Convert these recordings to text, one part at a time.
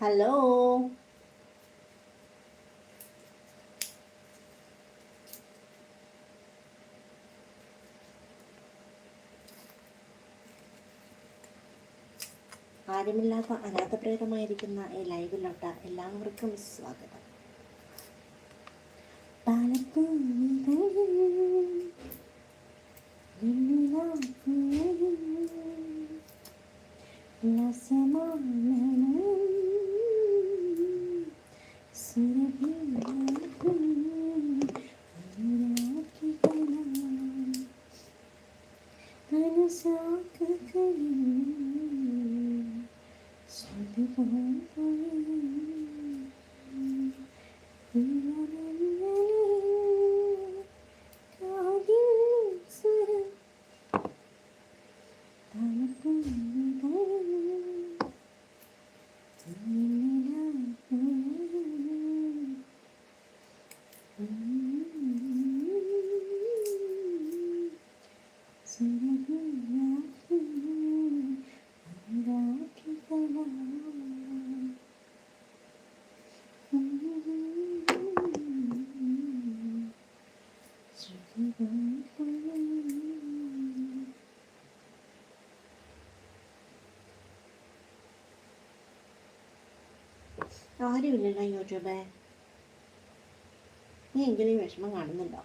Hello ആരുമില്ലാത്ത അനാഥപ്രേതമായിരിക്കുന്ന ഈ ലൈവിലോട്ട് എല്ലാവർക്കും സ്വാഗതം. uzak kırıyorum Söyle bana ആരുമില്ലല്ലോ യൂട്യൂബേ. നീ എങ്കിലും വിഷമം കാണുന്നുണ്ടോ?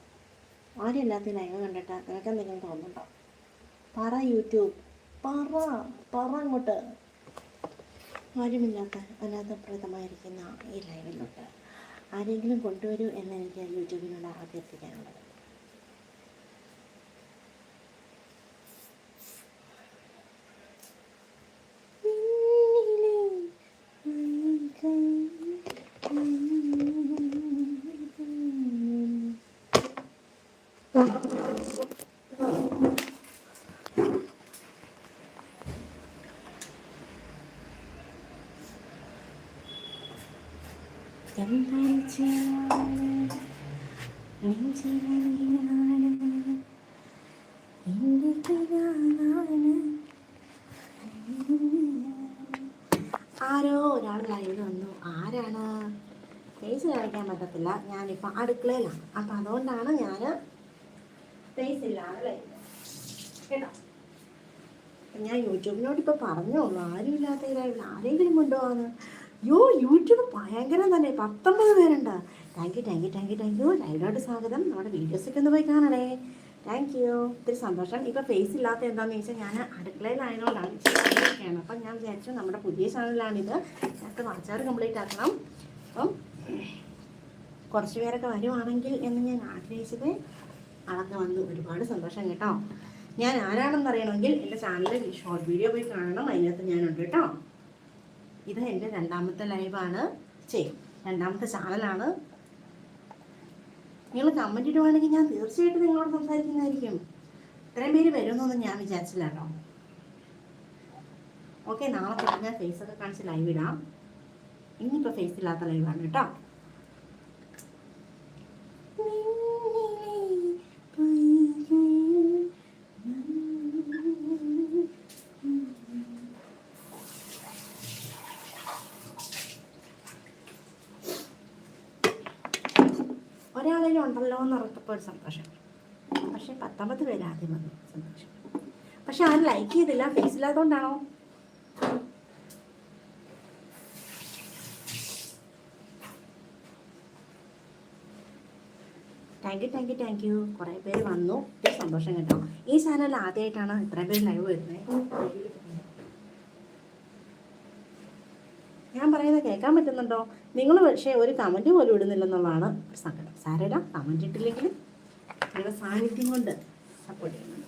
ആരും ഇല്ലാത്ത ലൈവ് കണ്ടിട്ട് നിനക്ക് എന്തെങ്കിലും തോന്നുന്നുണ്ടോ? പറ യൂട്യൂബ്. പറ പറ അങ്ങോട്ട്. ആരുമില്ലാത്ത അനാഥപ്രദമായിരിക്കുന്ന ഈ ലൈവിലോട്ട് ആരെങ്കിലും കൊണ്ടുവരൂ എന്ന് എനിക്ക് യൂട്യൂബിനോട് അഭ്യർത്ഥിക്കാനുള്ളത് എന്താണ് ചെയ്യാൻ നെഞ്ചിലാണ് ആരോ ഒരാൾ ലൈവിൽ വന്നു. ആരാണ്? ഫേസ് കാണിക്കാൻ പറ്റത്തില്ല. ഞാനിപ്പോൾ അടുക്കളയിലാണ്. അപ്പം അതുകൊണ്ടാണ് ഞാൻ ഫേസ് ഇല്ലാതെ ലൈവ് ഞാൻ യൂട്യൂബിനോട് ഇപ്പോൾ പറഞ്ഞോളൂ ആരും ഇല്ലാത്ത ലൈവിൽ ആരെങ്കിലും കൊണ്ടുപോകാന്ന്. യോ യൂട്യൂബ് ഭയങ്കരം തന്നെ. പത്തൊമ്പത് പേരുണ്ട്. Thank you thank you thank you thank you ലൈവിലോട്ട് സ്വാഗതം. നമ്മുടെ വീഡിയോസൊക്കെ ഒന്ന് പോയി കാണണേ. താങ്ക് യു ഒത്തിരി സന്തോഷം. ഇപ്പോൾ ഫേസ് ഇല്ലാത്ത എന്താണെന്ന് ചോദിച്ചാൽ ഞാൻ അടുക്കളയിലായതുകൊണ്ടാണ് ചെയ്യാണ് അപ്പം ഞാൻ വിചാരിച്ചു നമ്മുടെ പുതിയ ചാനലാണിത്. ഞങ്ങൾക്ക് വാച്ചാറ് കംപ്ലീറ്റ് ആക്കണം. അപ്പം കുറച്ച് പേരൊക്കെ വരുവാണെങ്കിൽ എന്ന് ഞാൻ ആഗ്രഹിച്ചത് അതൊക്കെ വന്ന് ഒരുപാട് സന്തോഷം കേട്ടോ. ഞാൻ ആരാണെന്ന് അറിയണമെങ്കിൽ എന്റെ ചാനലിൽ ഷോർട്ട് വീഡിയോ പോയി കാണണം. അതിനകത്ത് ഞാനുണ്ട് കേട്ടോ. ഇത് എന്റെ രണ്ടാമത്തെ ലൈവാണ്. ചെയ്യും രണ്ടാമത്തെ ചാനലാണ്. നിങ്ങൾ കമന്റ് ഇടുവാണെങ്കിൽ ഞാൻ തീർച്ചയായിട്ടും നിങ്ങളോട് സംസാരിക്കുന്നതായിരിക്കും. ഇത്രയും പേര് വരുമെന്നൊന്നും ഞാൻ വിചാരിച്ചില്ല കേട്ടോ. ഓക്കെ നാളെ ഫേസ് ഒക്കെ കാണിച്ച് ലൈവ് ഇടാം. ഇന്നിപ്പോൾ ഫേസ് ഇല്ലാത്ത ലൈവാണ് കേട്ടോ. ഒരാളെങ്കിലും ഉണ്ടല്ലോ എന്ന് ഓർത്തപ്പോൾ ഒരു സന്തോഷം. പക്ഷേ പത്തൊമ്പത് പേര് ആദ്യം വന്നു. സന്തോഷം. പക്ഷെ ആരും ലൈക്ക് ചെയ്തില്ല. Face ഇല്ലാത്തതുകൊണ്ടാണോ? Thank you thank you thank you കുറേ പേര് വന്നു. സന്തോഷം കേട്ടോ. ഈ ചാനൽ ആദ്യമായിട്ടാണ് ഇത്രയും പേര് ലൈവ് വരുന്നത് ഞാൻ പറയുന്നത് കേൾക്കാൻ പറ്റുന്നുണ്ടോ? നിങ്ങൾ പക്ഷേ ഒരു കമന്റ് പോലും ഇടുന്നില്ലെന്നുള്ളതാണ് സങ്കടം. സാരമില്ല കമന്റ് ഇട്ടില്ലെങ്കിൽ നിങ്ങളുടെ സാന്നിധ്യം കൊണ്ട് സപ്പോർട്ട് ചെയ്യുന്നുണ്ട്.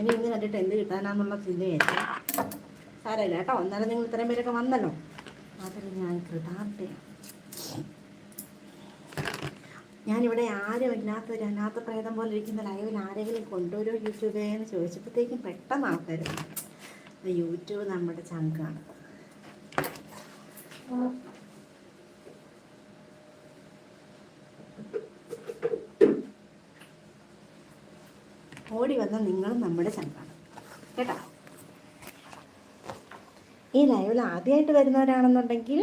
ഇനി ഇന്ന് കണ്ടിട്ട് എന്ത് കിട്ടാനാന്നുള്ള ചിന്തയായിട്ട് സാരമില്ല കേട്ടോ. എന്നാലും നിങ്ങൾ ഇത്രയും പേരൊക്കെ വന്നല്ലോ. അതിൽ ഞാൻ കൃതാർത്ഥയാണ്. ഞാനിവിടെ ആരും ഇല്ലാത്ത ഒരു അനാഥ പ്രേതം പോലെ ഇരിക്കുന്ന ലൈവിൽ ആരെങ്കിലും കൊണ്ടുവരുമോ യൂട്യൂബേ എന്ന് ചോദിച്ചപ്പോഴത്തേക്കും പെട്ടെന്ന് ആൾക്കാർ യൂട്യൂബ് നമ്മുടെ ചങ്കാണ്. ഓടി വന്ന നിങ്ങളും നമ്മുടെ ചങ്കാണ്. കേട്ടോ? ഈ ലൈവിൽ ആദ്യമായിട്ട് വരുന്നവരാണെന്നുണ്ടെങ്കിൽ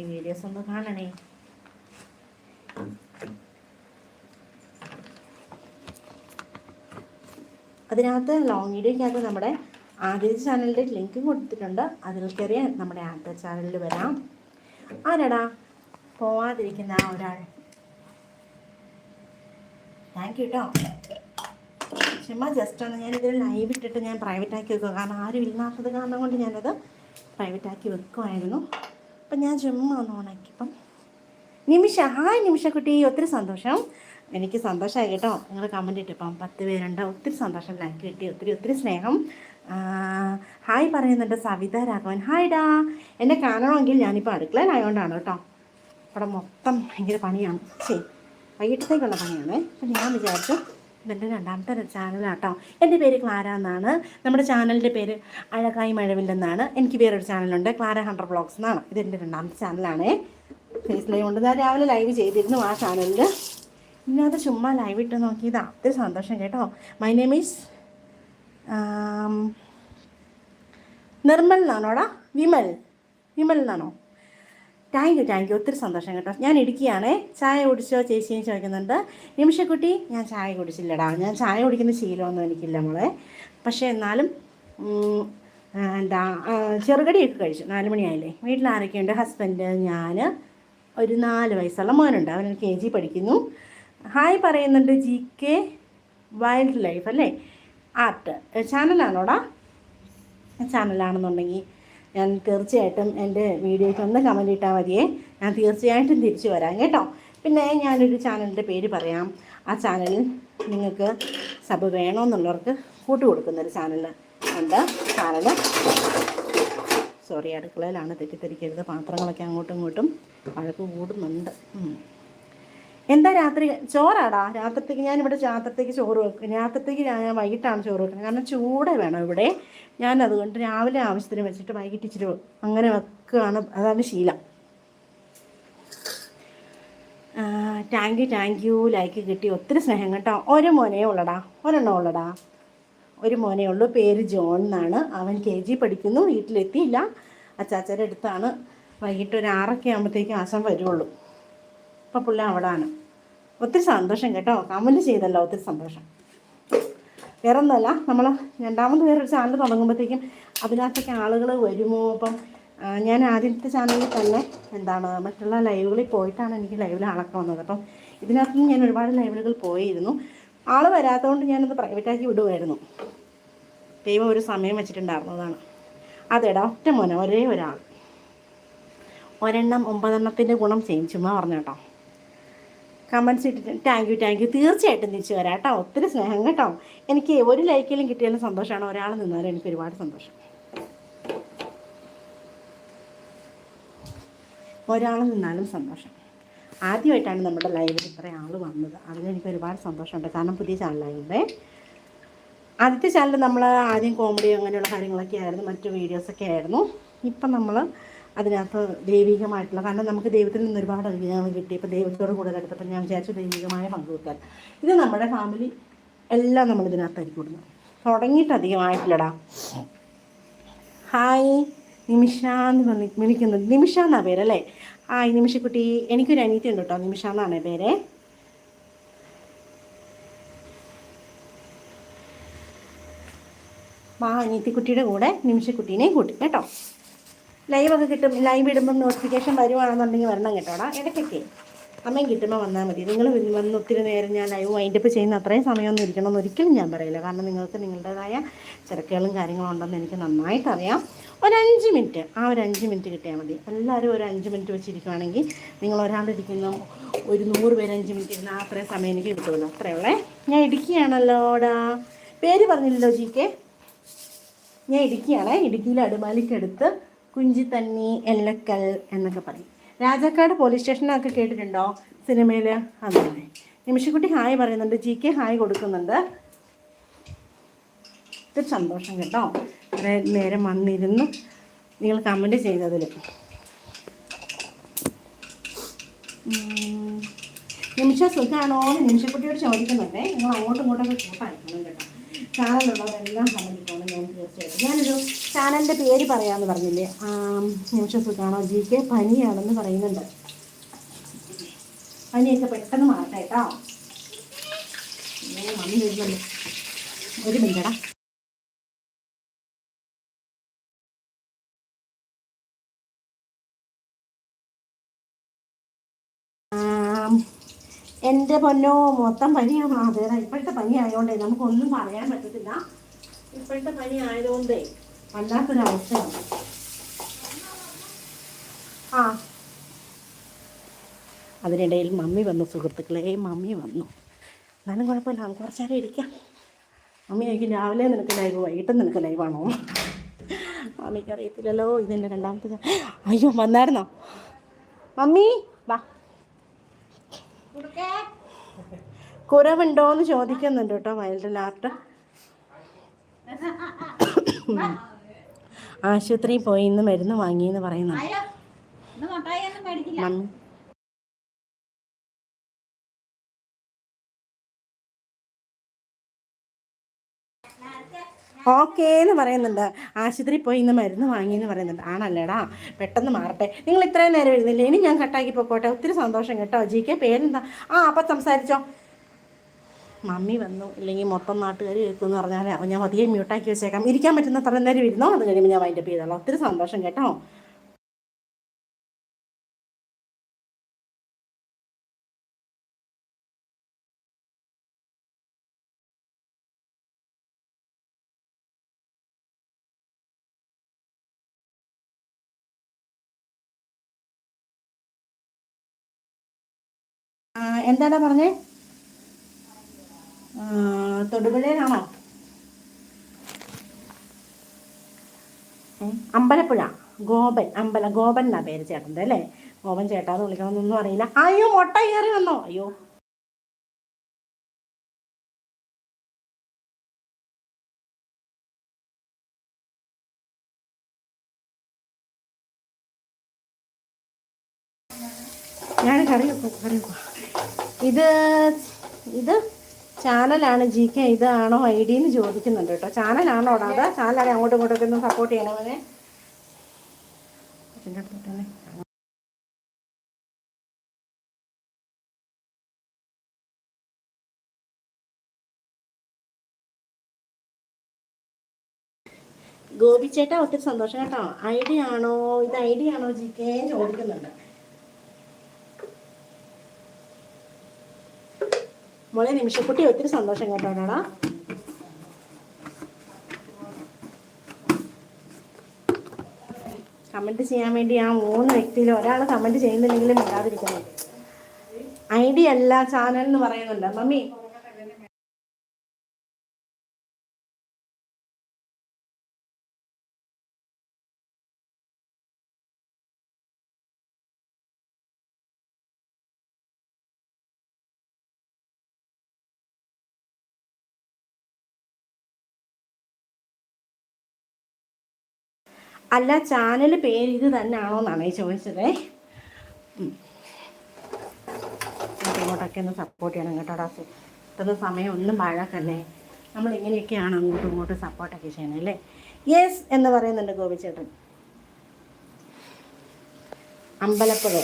ഈ വീഡിയോസ് ഒന്ന് കാണണേ. അതിനകത്ത് ലോങ് വീഡിയോയ്ക്കകത്ത് നമ്മുടെ ആദ്യത്തെ ചാനലിന്റെ ലിങ്കും കൊടുത്തിട്ടുണ്ട്. അതിൽ കയറി നമ്മുടെ ആദ്യത്തെ ചാനലിൽ വരാം. ആരാടാ? പോവാതിരിക്കുന്ന ഒരാൾ. താങ്ക് യു കേട്ടോ ചുമ്മാ ജസ്റ്റ് ഒന്ന് ഞാനിതിൽ ലൈവ് ഇട്ടിട്ട് ഞാൻ പ്രൈവറ്റ് ആക്കി വെക്കുക കാരണം ആരും ഇല്ലാത്തത് കാരണം കൊണ്ട് ഞാനത് പ്രൈവറ്റ് ആക്കി വെക്കുമായിരുന്നു അപ്പം ഞാൻ ചുമ്മാ ഒന്ന് ഓണാക്കിയപ്പം നിമിഷ ഹായ് നിമിഷക്കുട്ടി. ഒത്തിരി സന്തോഷം. എനിക്ക് സന്തോഷമായി കേട്ടോ. നിങ്ങൾ കമന്റ് ഇട്ടിപ്പം പത്ത് പേരുണ്ട്? ഒത്തിരി സന്തോഷം ലൈക്ക് കിട്ടി. ഒത്തിരി ഒത്തിരി സ്നേഹം. ഹായ് പറയുന്നുണ്ട് സവിത രാഘവൻ. ഹായ് ഡാ. എന്നെ കാണണമെങ്കിൽ ഞാനിപ്പോൾ അടുക്കളയിലായതുകൊണ്ടാണ് കേട്ടോ. ഇവിടെ മൊത്തം ഭയങ്കര പണിയാണ്. ശരി വൈകിട്ടത്തേക്കുള്ള പണിയാണ്. അപ്പം ഞാൻ വിചാരിച്ചു ഇതെന്റെ രണ്ടാമത്തെ ചാനലാട്ടോ എന്റെ പേര് ക്ലാര എന്നാണ്. നമ്മുടെ ചാനലിന്റെ പേര് അഴകായി മഴവില്ലെന്നാണ് എനിക്ക് വേറൊരു ചാനലുണ്ട് ക്ലാര ഹൺഡ്രഡ് ബ്ലോഗ്സ് എന്നാണ്. ഇതെന്റെ രണ്ടാമത്തെ ചാനലാണേ ഫേസ് ലൈവ് ഉണ്ട് ഞാൻ രാവിലെ ലൈവ് ചെയ്തിരുന്നു ആ ചാനലിൽ ഇന്നത് ചുമ്മാ ലൈവ് ഇട്ട് നോക്കിയത്. അത്ര സന്തോഷം കേട്ടോ. മൈ നെയിം ഈസ് നിർമ്മൽ എന്നാണോടാ? വിമൽ. വിമൽ എന്നാണോ? താങ്ക് യു താങ്ക് യു ഒത്തിരി സന്തോഷം കേട്ടോ. ഞാൻ ഇടുക്കിയാണേ. ചായ കുടിച്ചോ ചേച്ചിയും ചോദിക്കുന്നുണ്ട്. നിമിഷക്കുട്ടി ഞാൻ ചായ കുടിച്ചില്ലടാ. ഞാൻ ചായ കുടിക്കുന്ന ശീലമൊന്നും എനിക്കില്ല മോളെ. പക്ഷേ എന്നാലും എന്താ ചെറുകടിയൊക്കെ കഴിച്ചു. നാല് മണിയായില്ലേ. വീട്ടിൽ ആരൊക്കെയുണ്ട്? ഹസ്ബൻഡ് ഞാൻ ഒരു നാല് വയസ്സുള്ള മോനുണ്ട്. അവൻ കെ ജി പഠിക്കുന്നു. ഹായ് പറയുന്നുണ്ട് ജി കെ വൈൽഡ് ലൈഫ് അല്ലേ ആർട്ട് ചാനലാണോടാ ചാനലാണെന്നുണ്ടെങ്കിൽ ഞാൻ തീർച്ചയായിട്ടും എന്റെ വീഡിയോയ്ക്ക് ഒന്ന് കമന്റ് ഇട്ടാൽ മതിയേ. ഞാൻ തീർച്ചയായിട്ടും തിരിച്ചു വരാം കേട്ടോ. പിന്നെ ഞാനൊരു ചാനലിന്റെ പേര് പറയാം. ആ ചാനലിൽ നിങ്ങൾക്ക് സബ് വേണമെന്നുള്ളവർക്ക് കൂട്ടു കൊടുക്കുന്നൊരു ചാനൽ ഉണ്ട്. ചാനൽ സോറി അടുക്കളയിലാണ് തെറ്റിദ്ധരിക്കരുത്. പാത്രങ്ങളൊക്കെ അങ്ങോട്ടും ഇങ്ങോട്ടും വഴക്ക് കൂടുന്നുണ്ട്. എന്താ രാത്രി? ചോറാടാ. രാത്രിത്തേക്ക് ഇവിടെ രാത്രിത്തേക്ക് ചോറ് വെക്കും. രാത്രിത്തേക്ക് ഞാൻ വൈകിട്ടാണ് ചോറ് വെക്കുന്നത്. കാരണം ചൂട് വേണം ഇവിടെ. ഞാൻ അതുകൊണ്ട് രാവിലെ ആവശ്യത്തിന് വെച്ചിട്ട് വൈകിട്ട് ഇച്ചിരി അങ്ങനെ വെക്കുകയാണ്. അതാണ് ശീലം. Thank you thank you like കിട്ടി. ഒത്തിരി സ്നേഹം കേട്ടോ. ഒരു മോനേ ഉള്ളടാ. ഒരെണ്ണം ഉള്ളടാ. ഒരു മോനേ ഉള്ളൂ. പേര് ജോൺ എന്നാണ്. അവൻ കെ ജി പഠിക്കുന്നു. വീട്ടിലെത്തിയില്ല. അച്ചാച്ചയുടെ അടുത്താണ്. വൈകിട്ട് ഒരു ആറൊക്കെ ആകുമ്പോഴത്തേക്കും ആശം വരുള്ളൂ അപ്പോൾ പുള്ളി അവിടാണ്. ഒത്തിരി സന്തോഷം കേട്ടോ. കമന്റ് ചെയ്തല്ലോ ഒത്തിരി സന്തോഷം. വേറെ ഒന്നുമല്ല നമ്മൾ രണ്ടാമത് വേറൊരു ചാനൽ തുടങ്ങുമ്പോഴത്തേക്കും അതിനകത്തൊക്കെ ആളുകൾ വരുമോ? അപ്പം ഞാൻ ആദ്യത്തെ ചാനലിൽ തന്നെ എന്താണ് മറ്റുള്ള ലൈവുകളിൽ പോയിട്ടാണ് എനിക്ക് ലൈവിൽ ആളൊക്കെ വന്നത്. അപ്പം ഇതിനകത്തുനിന്ന് ഞാൻ ഒരുപാട് ലൈവുകൾ പോയിരുന്നു. ആൾ വരാത്തതുകൊണ്ട് ഞാനത് പ്രൈവറ്റാക്കി വിടുമായിരുന്നു ദൈവം ഒരു സമയം വെച്ചിട്ടുണ്ടായിരുന്നതാണ്. അതെടാ ഒറ്റ മോനെ ഒരേ ഒരാൾ. ഒരെണ്ണം ഒമ്പതെണ്ണത്തിന്റെ ഗുണം ചെയ്യും ചുമ്മാ പറഞ്ഞു കേട്ടോ കമൻസ് ഇട്ടിട്ട് താങ്ക് യു താങ്ക് യു തീർച്ചയായിട്ടും തിരിച്ചു വരാം കേട്ടോ. ഒത്തിരി സ്നേഹം കേട്ടോ. എനിക്ക് ഒരു ലൈക്കിലും കിട്ടിയാലും സന്തോഷമാണ്. ഒരാൾ നിന്നാലും എനിക്ക് ഒരുപാട് സന്തോഷം. ഒരാൾ നിന്നാലും സന്തോഷം. ആദ്യമായിട്ടാണ് നമ്മുടെ ലൈവിൽ ഇത്ര ആൾ വന്നത്. അതിന് എനിക്ക് ഒരുപാട് സന്തോഷമുണ്ട്. കാരണം പുതിയ ചാനലായതുകൊണ്ടേ ആദ്യത്തെ ചാനൽ നമ്മൾ ആദ്യം കോമഡി അങ്ങനെയുള്ള കാര്യങ്ങളൊക്കെ ആയിരുന്നു. മറ്റു വീഡിയോസൊക്കെ ആയിരുന്നു. ഇപ്പം നമ്മൾ അതിനകത്ത് ദൈവികമായിട്ടുള്ള കാരണം നമുക്ക് ദൈവത്തിൽ നിന്ന് ഒരുപാട് അനുഗ്രഹങ്ങൾ കിട്ടി. ഇപ്പോൾ ദൈവത്തോട് കൂടുതൽ എടുത്തപ്പോൾ ഞാൻ വിചാരിച്ചു ദൈവികമായ പങ്കുവെക്കാൻ ഇത് നമ്മുടെ ഫാമിലി എല്ലാം നമ്മൾ ഇതിനകത്തായിരിക്കും ഇടുന്നത്. തുടങ്ങിയിട്ട് അധികമായിട്ടില്ലടാ ഹായ് നിമിഷ എന്ന് പറഞ്ഞ് വിളിക്കുന്നത് നിമിഷ എന്നാ പേരല്ലേ ഹായ് നിമിഷക്കുട്ടി. എനിക്കൊരു അനീതി ഉണ്ട് കേട്ടോ. നിമിഷ എന്നാണ് പേര്? ആ അനീത്തിക്കുട്ടിയുടെ കൂടെ നിമിഷക്കുട്ടീനെയും കൂട്ടി. കേട്ടോ? ലൈവൊക്കെ കിട്ടും ലൈവ് ഇടുമ്പം നോട്ടിഫിക്കേഷൻ വരുവാണെന്നുണ്ടെങ്കിൽ വരണം കേട്ടോടാ ഇടയ്ക്കൊക്കെ സമയം കിട്ടുമ്പോൾ വന്നാൽ മതി. നിങ്ങൾ വന്ന് ഒത്തിരി നേരം ഞാൻ ലൈവ് വൈൻഡപ്പ് ചെയ്യുന്ന അത്രയും സമയമൊന്നും ഇരിക്കണം ഒരിക്കലും ഞാൻ പറയില്ല. കാരണം നിങ്ങൾക്ക് നിങ്ങളുടേതായ തിരക്കുകളും കാര്യങ്ങളും ഉണ്ടെന്ന് എനിക്ക് നന്നായിട്ട് അറിയാം. ഒരു അഞ്ച് മിനിറ്റ് ആ ഒരു അഞ്ച് മിനിറ്റ് കിട്ടിയാൽ മതി. എല്ലാവരും ഒരു അഞ്ച് മിനിറ്റ് വെച്ചിരിക്കുവാണെങ്കിൽ നിങ്ങൾ ഒരാളിരിക്കുന്ന ഒരു നൂറ് പേര് അഞ്ച് മിനിറ്റ് ഇരുന്ന് ആ അത്രയും സമയം എനിക്ക് കിട്ടുമല്ലോ. അത്രയുള്ളേ ഞാൻ ഇടുക്കിയാണല്ലോടാ പേര് പറഞ്ഞില്ലല്ലോ ജി കെ ഞാൻ ഇടുക്കിയാണ് ഇടുക്കിയിൽ അടുമാലിക്കടുത്ത് കുഞ്ചിത്തണ്ണി എല്ലക്കൽ എന്നൊക്കെ പറയും. രാജാക്കാട് പോലീസ് സ്റ്റേഷനൊക്കെ കേട്ടിട്ടുണ്ടോ സിനിമയിൽ അതന്നെ. നിമിഷക്കുട്ടി ഹായ് പറയുന്നുണ്ട്. ജി കെ ഹായ് കൊടുക്കുന്നുണ്ട്. ഒത്തിരി സന്തോഷം കേട്ടോ. നേരം വന്നിരുന്നു. നിങ്ങൾ കമന്റ് ചെയ്തതിൽ നിമിഷ സുഖമാണോ നിമിഷക്കുട്ടിയോട് ചോദിക്കുന്നുണ്ടേ. നിങ്ങൾ അങ്ങോട്ടും ഇങ്ങോട്ടൊക്കെ കൂട്ടായിരിക്കണം കേട്ടോ. ചാനലുള്ളവരെല്ലാം പോകണം ഞാൻ തീർച്ചയായിട്ടും. ഞാനൊരു ചാനലിന്റെ പേര് പറയാമെന്ന് പറഞ്ഞില്ലേ? നിമിഷസുഖാണോ ജി കെ പനിയാണെന്ന് പറയുന്നുണ്ട്. പനിയൊക്കെ പെട്ടെന്ന് മാറട്ടെ കേട്ടോ. മമ്മി വരുന്നുണ്ട്. ഒരു മിനിറ്റടാ ആം, എന്റെ പൊന്നോ മൊത്തം പനിയാണ് അതെ ഇപ്പോഴത്തെ പനി ആയതുകൊണ്ടേ നമുക്കൊന്നും പറയാൻ പറ്റത്തില്ല. ഇപ്പോഴത്തെ പനി ആയതുകൊണ്ടേ വല്ലാത്തൊരവസ്ഥയാണ്. ആ. അതിനിടയിൽ മമ്മി വന്നു സുഹൃത്തുക്കളെ. മമ്മി വന്നു. എന്നാലും കുഴപ്പമില്ല. നമുക്ക് കുറച്ചേരം ഇരിക്കാം. മമ്മി എനിക്ക് രാവിലെ നിനക്ക് ലൈവ് വൈകിട്ട് നിനക്ക് ലൈവാണോ? മമ്മിക്ക് അറിയത്തില്ലല്ലോ. ഇതെന്റെ രണ്ടാമത്തെ അയ്യോ വന്നായിരുന്നോ? മമ്മി വാ. കുറവുണ്ടോ എന്ന് ചോദിക്കുന്നുണ്ട് കേട്ടോ വൈൽഡ് ലാർട്ട് ആശുപത്രിയിൽ പോയി ഇന്ന് മരുന്ന് വാങ്ങിയെന്ന് പറയുന്നുണ്ട് മമ്മി. ഓക്കേ എന്ന് പറയുന്നുണ്ട്. ആശുപത്രിയിൽ പോയി ഇന്ന് മരുന്ന് വാങ്ങിയെന്ന് പറയുന്നുണ്ട്. ആണല്ലേടാ? പെട്ടെന്ന് മാറട്ടെ. നിങ്ങൾ ഇത്രയും നേരം എഴുന്നില്ലേ ഇനി ഞാൻ കട്ടാക്കി പോയിക്കോട്ടെ ഒത്തിരി സന്തോഷം കേട്ടോ. ജി കെ പേരെന്താ? ആ അപ്പം സംസാരിച്ചോ. മമ്മി വന്നു. ഇല്ലെങ്കിൽ മൊത്തം നാട്ടുകാർ കേൾക്കുമെന്ന് പറഞ്ഞാൽ ഞാൻ പതിയെ മ്യൂട്ടാക്കി വെച്ചേക്കാം. ഇരിക്കാൻ പറ്റുന്ന അത്ര നേരം ഇരുന്നോ? അത് കഴിയുമ്പോൾ ഞാൻ വൈൻഡപ്പ് ചെയ്തോളാം. ഒത്തിരി സന്തോഷം കേട്ടോ. എന്താണ് പറഞ്ഞേ? തൊടുപുഴയിലാണോ? അമ്പലപ്പുഴ. ഗോപൻ അമ്പല ഗോപൻ എന്നാ പേര് ചേട്ടന്റെ അല്ലേ? ഗോപൻ ചേട്ടാന്ന് വിളിക്കണമെന്നൊന്നും അറിയില്ല. അയ്യോ മുട്ട കയറി വന്നോ? അയ്യോ. ഞാൻ കറി വെക്കും കറി വെക്കുക ഇത് ഇത് ചാനലാണ് ജി കെ ഇതാണോ ഐ ഡി എന്ന് ചോദിക്കുന്നുണ്ട് കേട്ടോ. ചാനലാണോ അതാ ചാനലാണ് അങ്ങോട്ടും ഇങ്ങോട്ടൊക്കെ ഒന്ന് സപ്പോർട്ട് ചെയ്യണേ ഗോപിച്ചേട്ടാ തന്നെ. ഒത്തിരി സന്തോഷം കേട്ടോ. ഐ ഡി ആണോ ഇത് ഐ ഡി ആണോ ജി കെ ചോദിക്കുന്നുണ്ട്. മോളെ നിമിഷക്കുട്ടി ഒത്തിരി സന്തോഷം കേട്ടോടാ കമന്റ് ചെയ്യാൻ വേണ്ടി ആ മൂന്ന് വ്യക്തിയിൽ ഒരാൾ കമന്റ് ചെയ്യുന്നില്ലെങ്കിലും മിണ്ടാതിരിക്കണം ഐ ഡി അല്ല ചാനൽ എന്ന് പറയുന്നുണ്ട്. മമ്മി അല്ല ചാനൽ പേര് ഇത് തന്നെയാണോ എന്നാണ് ചോദിച്ചത്. ഇങ്ങോട്ടൊക്കെ ഒന്ന് സപ്പോർട്ട് ചെയ്യണം കേട്ടോ ഇത്ര സമയം ഒന്നും പാഴാക്കല്ലേ? നമ്മൾ ഇങ്ങനെയൊക്കെയാണ് അങ്ങോട്ടും ഇങ്ങോട്ടും സപ്പോർട്ടൊക്കെ ചെയ്യണം അല്ലേ? യെസ് എന്ന് പറയുന്നുണ്ട് ഗോപിച്ചേട്ടൻ അമ്പലപ്പുഴ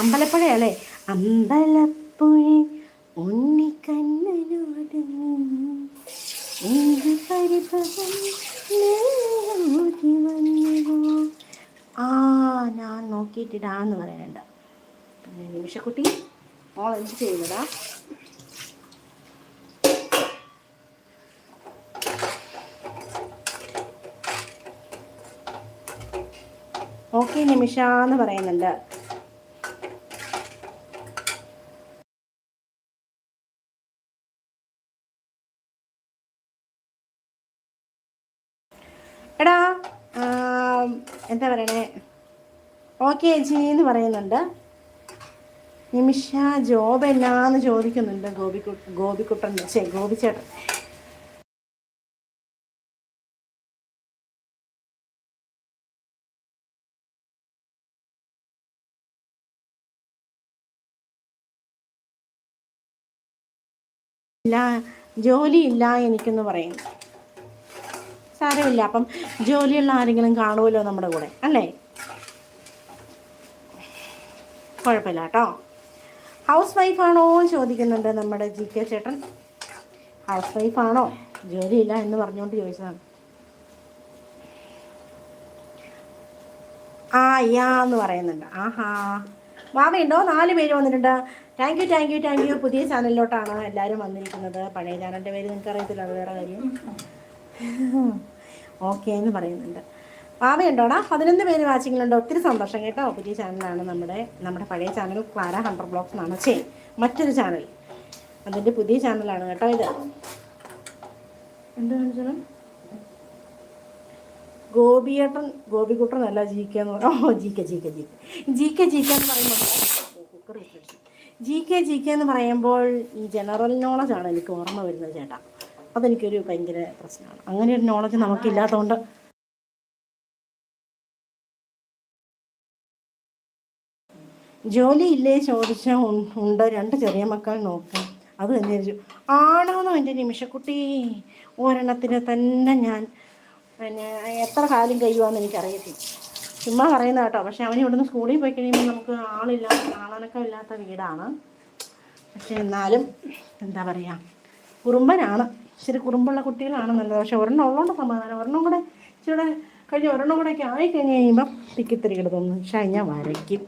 അമ്പലപ്പുഴ. അല്ലേ അമ്പലപ്പുഴ ഉണ്ണിക്കണ്ണനോട് ആ ഞാൻ നോക്കിയിട്ടിടാന്ന് പറയുന്നുണ്ട്. നിമിഷക്കുട്ടി മോൾ എന്ത് ചെയ്യുന്നതാ ഓക്കെ നിമിഷ എന്ന് പറയുന്നുണ്ട്. എടാ എന്താ പറയണേ? ഓക്കെ ജി എന്ന് പറയുന്നുണ്ട്. നിമിഷ ജോബ് എന്നാന്ന് ചോദിക്കുന്നുണ്ട് ഗോപിക്കു ഗോപിക്കുട്ടൻ ചേ ഗോപിച്ചേട്ടൻ. ഇല്ല ജോലിയില്ല എനിക്കെന്ന് പറയുന്നു. സാരമില്ല. അപ്പം ജോലിയുള്ള ആരെങ്കിലും കാണുമല്ലോ നമ്മുടെ കൂടെ അല്ലേ? കുഴപ്പമില്ല കേട്ടോ. ഹൗസ് വൈഫാണോ ചോദിക്കുന്നുണ്ട് നമ്മുടെ ജി കെ ചേട്ടൻ. ഹൗസ് വൈഫാണോ ജോലിയില്ല എന്ന് പറഞ്ഞുകൊണ്ട് ചോദിച്ചതാണ്. ആ യാ എന്ന് പറയുന്നുണ്ട്. ആഹാ. മാമയുണ്ടോ നാല് പേര് വന്നിട്ടുണ്ട്. Thank you thank you thank you പുതിയ ചാനലിലോട്ടാണ് എല്ലാവരും വന്നിരിക്കുന്നത്. പഴയ ചാനലിന്റെ പേര് നിങ്ങൾക്ക് അറിയത്തില്ല അത് വേറെ കാര്യം. ഓക്കെ എന്ന് പറയുന്നുണ്ട്. പാവയുണ്ടോടാ? പതിനൊന്ന് പേര് വാച്ചിങ്ങിലുണ്ട് ഒത്തിരി സന്തോഷം കേട്ടോ. പുതിയ ചാനലാണ് നമ്മുടെ നമ്മുടെ പഴയ ചാനൽ ക്ലാര ഹൺഡ്രഡ് ബ്ലോക്സ് എന്നാണ്. ചേ മറ്റൊരു ചാനൽ. അതിന്റെ പുതിയ ചാനലാണ് കേട്ടോ ഇത്. എന്ത് വെച്ചാൽ ഗോപിയേട്ടൻ ഗോപികുട്ടൻ അല്ല ജി കെ എന്ന് പറ- ഓ G K G K G K G K G K എന്ന് പറയുമ്പോൾ ജി കെ ജി കെ എന്ന് പറയുമ്പോൾ ഈ ജനറൽ നോളജാണ് എനിക്ക് ഓർമ്മ വരുന്നത് ചേട്ടാ. അതെനിക്കൊരു ഭയങ്കര പ്രശ്നമാണ്. അങ്ങനെ ഒരു നോളജ് നമുക്കില്ലാത്തതുകൊണ്ട് ജോലി ഇല്ലേ ചോദിച്ച ഉണ്ട് രണ്ട് ചെറിയ മക്കൾ നോക്കും. അത് തന്നെ ആണോന്നോ എന്റെ നിമിഷക്കുട്ടി? ഒരെണ്ണത്തിന് തന്നെ ഞാൻ പിന്നെ എത്ര കാലം കഴിയുവാന്ന് എനിക്കറിയത്തില്ല. ചുമ്മാ പറയുന്ന കേട്ടോ. പക്ഷെ അവൻ ഇവിടുന്ന് സ്കൂളിൽ പോയി കഴിയുമ്പോൾ നമുക്ക് ആളില്ല ആളനക്കം ഇല്ലാത്ത വീടാണ്. പക്ഷെ എന്നാലും എന്താ പറയുക കുറുമ്പനാണ്. ഇച്ചിരി കുറുമ്പുള്ള കുട്ടികളാണ് നല്ലത്. പക്ഷെ ഒരെണ്ണം ഉള്ളതുകൊണ്ട് സമാധാനം. ഒരെണ്ണം കൂടെ ഇച്ചിരി കഴിഞ്ഞ ഒരെണ്ണം കൂടെ ഒക്കെ ആയി കഴിഞ്ഞ് കഴിയുമ്പം തിക്കിത്തിരി കിടന്നു പക്ഷേ ഞാൻ വരയ്ക്കും.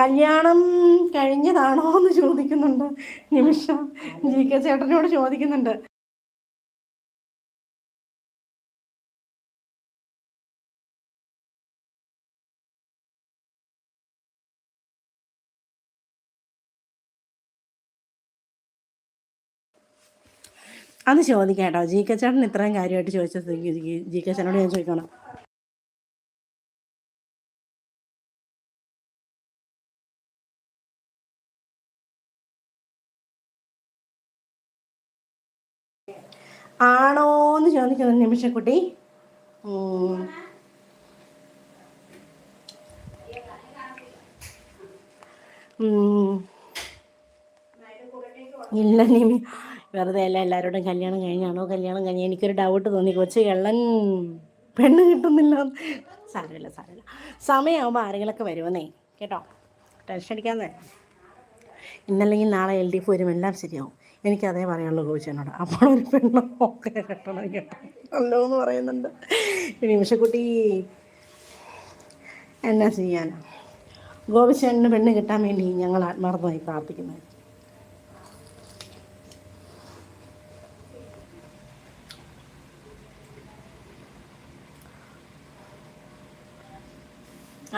കല്യാണം കഴിഞ്ഞതാണോ എന്ന് ചോദിക്കുന്നുണ്ട്. നിമിഷ ജി കെ ചേട്ടനോട് ചോദിക്കുന്നുണ്ട്. അത് ചോദിക്കാം കേട്ടോ. ജി കെ ചേട്ടൻ ഇത്രയും കാര്യമായിട്ട് ചോദിച്ചത് ജി കെ ചേട്ടനോട് ഞാൻ ചോദിക്കണം. ആണോ ചോദിക്കുന്ന നിമിഷക്കുട്ടി. ഇല്ല നിമി വെറുതെ അല്ല എല്ലാവരോടും കല്യാണം കഴിഞ്ഞാണോ കല്യാണം കഴിഞ്ഞ എനിക്കൊരു ഡൗട്ട് തോന്നി. കൊച്ചു കള്ളൻ പെണ്ണ് കിട്ടുന്നില്ല. സാരമില്ല സാരമില്ല. സമയമാകുമ്പോൾ ആരെങ്കിലൊക്കെ വരുമെന്നേ. കേട്ടോ? ടെൻഷൻ അടിക്കാന്നേ ഇന്നല്ലെങ്കിൽ നാളെ എൽ ഡി എഫ് വരും. എല്ലാം ശരിയാവും. എനിക്കതേ പറയാനുള്ളൂ കോച്ചനോട് അപ്പോൾ ഒരു പെണ്ണ് ഒക്കെ കെട്ടണം കേട്ടോ എന്ന് പറയുന്നുണ്ട്. നിമിഷക്കുട്ടി എന്നാ ചെയ്യാനാ? ഗോപിച്ചേട്ടന് പെണ്ണ് കിട്ടാൻ വേണ്ടി ഞങ്ങൾ ആത്മാർത്ഥമായി പ്രാർത്ഥിക്കുന്നത്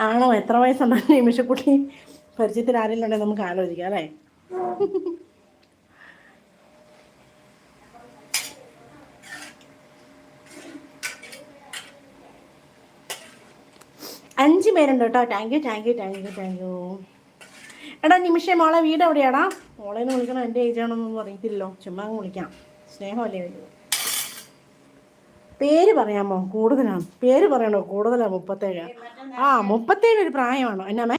ആണോ? എത്ര വയസ്സുണ്ടോ നിമിഷക്കുട്ടി? പരിചയത്തിൽ ആരെങ്കിലും ഉണ്ടെങ്കിൽ നമുക്ക് ആലോചിക്കാം അല്ലേ? പേരുണ്ട് കേട്ടോ thank you thank you thank you thank you എടാ നിമിഷം മോളെ വീട് എവിടെയാടാ? മോളെ എന്ന് വിളിക്കണം എന്റെ ഏജാണെന്നൊന്നും അറിയത്തില്ലല്ലോ. ചുമ്മാ അങ്ങ് വിളിക്കാം. സ്നേഹമല്ലേ വലുത് പേര് പറയാമോ? കൂടുതലാണ് പേര് പറയണോ? കൂടുതലാണ് മുപ്പത്തേഴ്? ആ മുപ്പത്തേഴ് ഒരു പ്രായമാണോ? എന്നാ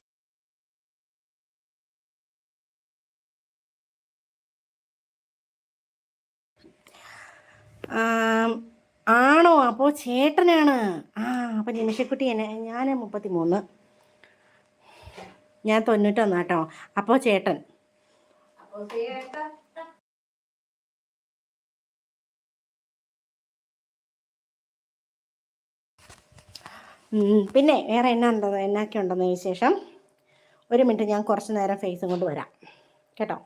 Um, ആണോ? അപ്പോ ചേട്ടനാണ്. ആ അപ്പോൾ നിമിഷക്കുട്ടി എന്നെ ഞാൻ മുപ്പത്തി മൂന്ന് ഞാൻ തൊണ്ണൂറ്റൊന്ന് കേട്ടോ. അപ്പോൾ ചേട്ടൻ. പിന്നെ വേറെ എന്നാ ഉണ്ടോ എന്നൊക്കെ ഉണ്ടെന്ന് വിശേഷം? ഒരു മിനിറ്റ് ഞാൻ കുറച്ച് നേരം ഫേസും കൊണ്ട് വരാം. കേട്ടോ?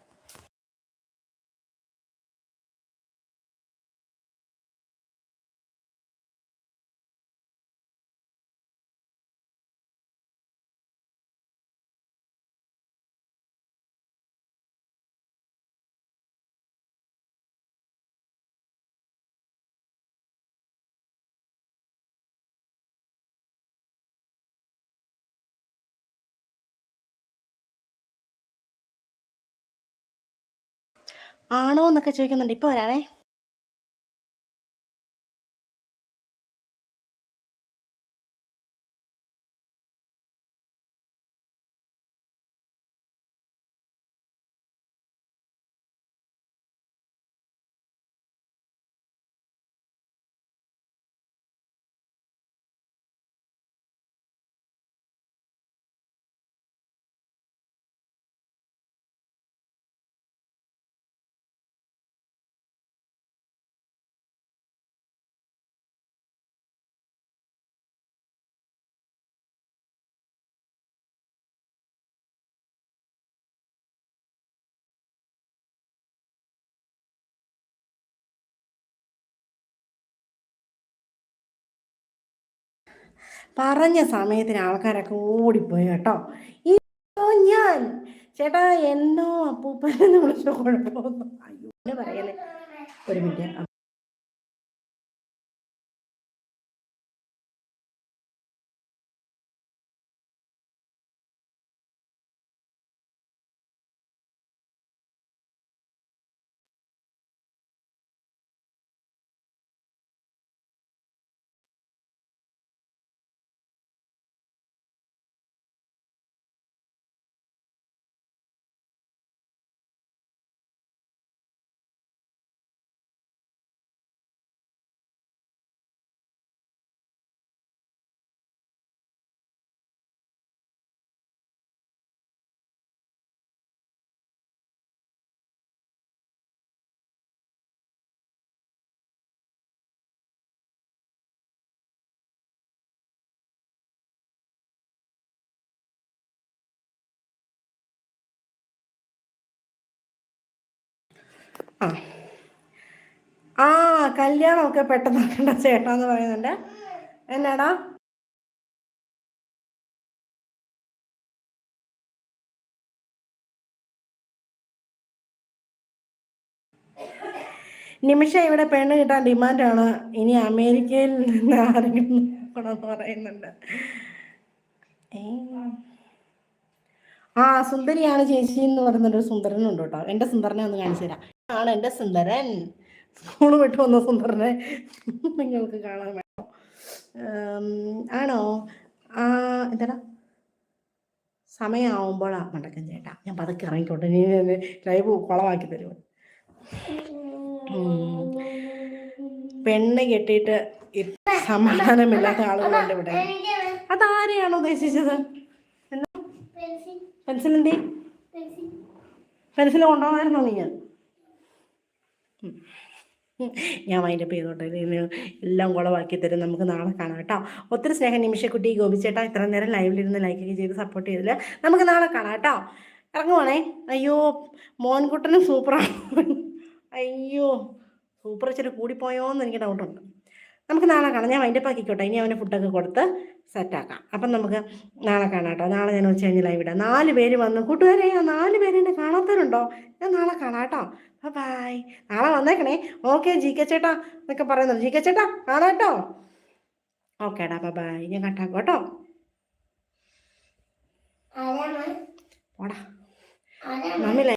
ആണോ എന്നൊക്കെ ചോദിക്കുന്നുണ്ട്. ഇപ്പോൾ വരാവേ. പറഞ്ഞ സമയത്തിന് ആൾക്കാരൊക്കെ ഓടിപ്പോയി കേട്ടോ. ഈ ഞാൻ. ചേട്ടാ എന്നോ അപ്പൂപ്പനെന്ന് വിളിച്ച കുഴപ്പമൊന്നും അയ്യോ പറയല്ലേ ഒരു മിനിറ്റ്. ആ. ആ കല്യാണമൊക്കെ പെട്ടെന്ന് നോക്കണ്ട ചേട്ടാ എന്ന് പറയുന്നുണ്ട്. എന്നാടാ? നിമിഷ ഇവിടെ പെണ്ണ് കിട്ടാൻ ഡിമാൻഡാണ്. ഇനി അമേരിക്കയിൽ നിന്ന് ആരെങ്കിലും നോക്കണമെന്ന് പറയുന്നുണ്ട്. ആ സുന്ദരിയാണ് ചേച്ചി എന്ന് പറയുന്നൊരു സുന്ദരനുണ്ട് കേട്ടോ. എന്റെ സുന്ദരനെ ഒന്ന് കാണിച്ചു തരാം. ആണ് എന്റെ സുന്ദരൻ. സ്കൂൾ വിട്ട് വന്ന സുന്ദരനെ നിങ്ങൾക്ക് കാണാൻ വേണം. ആണോ? ആ എന്താടാ? സമയമാവുമ്പോഴാ മണ്ടക്കൻ ചേട്ടാ. ഞാൻ പതുക്കെ ഇറങ്ങിക്കോട്ടെ. നീ ലൈവ് കുളമാക്കി തരുമോ പെണ്ണ് കെട്ടിയിട്ട് സമാധാനമില്ലാത്ത ആളുകളുണ്ട് ഇവിടെ. അതാരെയാണ് ഉദ്ദേശിച്ചത്? പെൻസിലിന്റെ പെൻസിൽ കൊണ്ടുപോകാമായിരുന്നോ നീ. ഞാൻ മൈൻഡപ്പ് ചെയ്തോട്ടെ. എല്ലാം കുളവാക്കി തരും. നമുക്ക് നാളെ കാണാം കേട്ടോ. ഒത്തിരി സ്നേഹം നിമിഷക്കുട്ടി ഗോപിച്ചേട്ടാ. ഇത്ര നേരം ലൈവിലിരുന്ന് ലൈക്കൊക്കെ ചെയ്ത് സപ്പോർട്ട് ചെയ്തില്ല നമുക്ക് നാളെ കാണാം കേട്ടോ. ഇറങ്ങുവാണേ. അയ്യോ മോൻകുട്ടനും സൂപ്പറാണ് അയ്യോ സൂപ്പർ ഇച്ചിരി കൂടിപ്പോയോന്ന് എനിക്ക് ഡൗട്ടുണ്ട് നമുക്ക് നാളെ കാണാം. ഞാൻ മൈൻഡപ്പ് ആക്കിക്കോട്ടെ. ഇനി അവന് ഫുഡൊക്കെ കൊടുത്ത് സെറ്റാക്കാം. അപ്പം നമുക്ക് നാളെ കാണാം കേട്ടോ. നാളെ ഞാൻ ഉച്ച കഴിഞ്ഞ് ലൈവ് ഇടാം. നാല് പേര് വന്നു. കൂട്ടുകാരെ ആ നാല് പേര് എന്നെ കാണാത്തവരുണ്ടോ? ഞാൻ നാളെ കാണാം കേട്ടോ. ബായ് നാളെ വന്നേക്കണേ. ഓക്കെ ജി കെ ചേട്ടാ എന്നൊക്കെ പറയുന്നുണ്ട് ജി കെ ചേട്ടാ കാണാം കേട്ടോ. ഓക്കേടാ ബായ് ഞാൻ കട്ടാക്കും കേട്ടോ. പോടാ. മമ്മി